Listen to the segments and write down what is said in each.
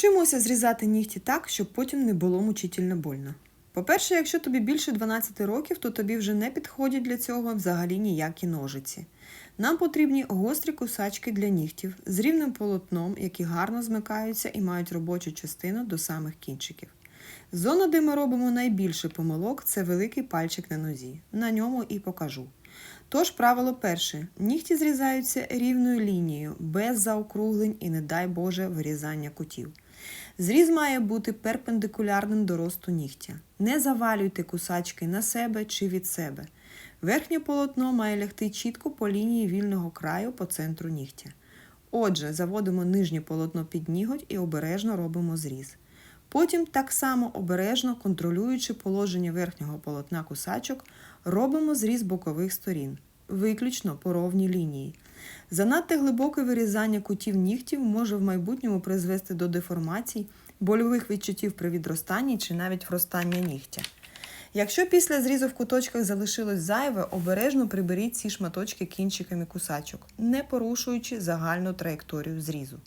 Вчимося зрізати нігті так, щоб потім не було мучительно больно. По-перше, якщо тобі більше 12 років, то тобі вже не підходять для цього взагалі ніякі ножиці. Нам потрібні гострі кусачки для нігтів з рівним полотном, які гарно змикаються і мають робочу частину до самих кінчиків. Зона, де ми робимо найбільше помилок, це великий пальчик на нозі. На ньому і покажу. Тож правило перше: нігті зрізаються рівною лінією, без заокруглень і, не дай Боже, вирізання кутів. Зріз має бути перпендикулярним до росту нігтя. Не завалюйте кусачки на себе чи від себе. Верхнє полотно має лягти чітко по лінії вільного краю по центру нігтя. Отже, заводимо нижнє полотно під ніготь і обережно робимо зріз. Потім так само обережно, контролюючи положення верхнього полотна кусачок, робимо зріз бокових сторін, виключно по ровній лінії. Занадто глибоке вирізання кутів нігтів може в майбутньому призвести до деформацій, больових відчуттів при відростанні чи навіть вростання нігтя. Якщо після зрізу в куточках залишилось зайве, обережно приберіть ці шматочки кінчиками кусачок, не порушуючи загальну траєкторію зрізу.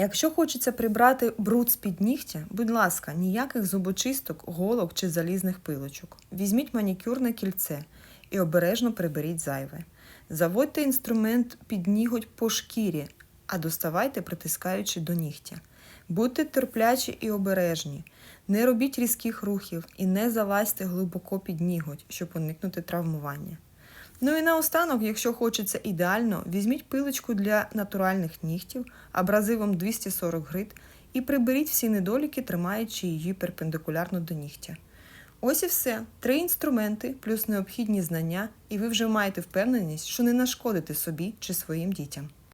Якщо хочеться прибрати бруд з-під нігтя, будь ласка, ніяких зубочисток, голок чи залізних пилочок. Візьміть манікюрне кільце і обережно приберіть зайве. Заводьте інструмент під ніготь по шкірі, а доставайте, притискаючи до нігтя. Будьте терплячі і обережні. Не робіть різких рухів і не залазьте глибоко під ніготь, щоб уникнути травмування. Ну і наостанок, якщо хочеться ідеально, візьміть пилочку для натуральних нігтів абразивом 240 грит і приберіть всі недоліки, тримаючи її перпендикулярно до нігтя. Ось і все. Три інструменти плюс необхідні знання, і ви вже маєте впевненість, що не нашкодите собі чи своїм дітям.